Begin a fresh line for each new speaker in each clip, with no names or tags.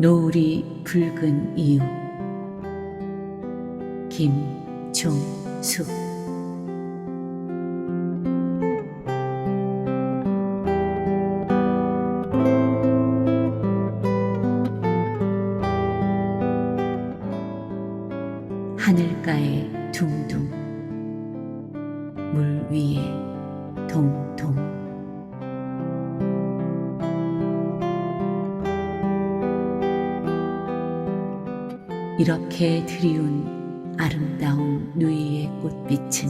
노을이 붉은 이유. 김종수. 하늘가에 둥둥. 물 위에 동동 이렇게 드리운 아름다운 누이의 꽃빛은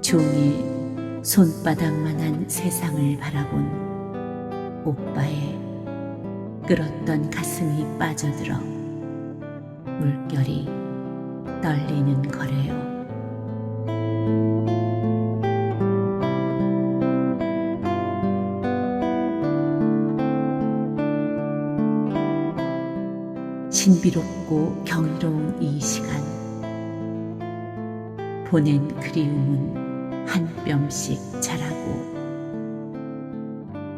종일 손바닥만한 세상을 바라본 오빠의 끓었던 가슴이 빠져들어 물결이 떨리는 거래요. 신비롭고 경이로운 이 시간. 보낸 그리움은 한 뼘씩 자라고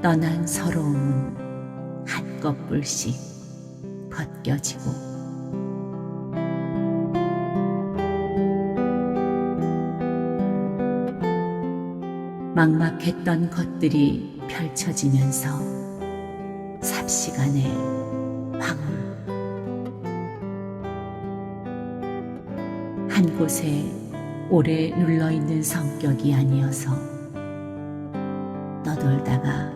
떠난 서러움은 한 꺼풀씩 벗겨지고. 막막했던 것들이 펼쳐지면서 삽시간에 황홀 한 곳에 오래 눌러 있는 성격이 아니어서 떠돌다가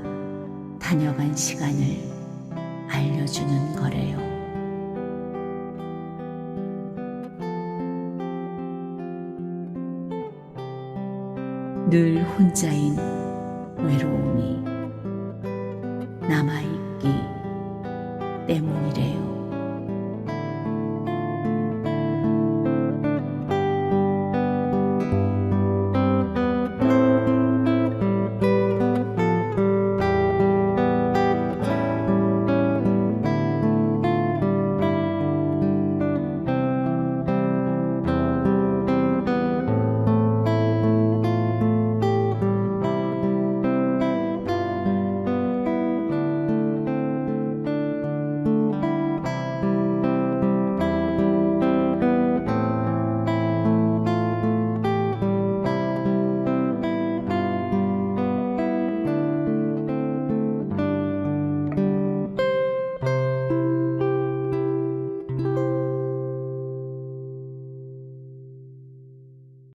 다녀간 시간을 알려주는 거래요. 늘 혼자인 외로움이 남아있기 때문이래요.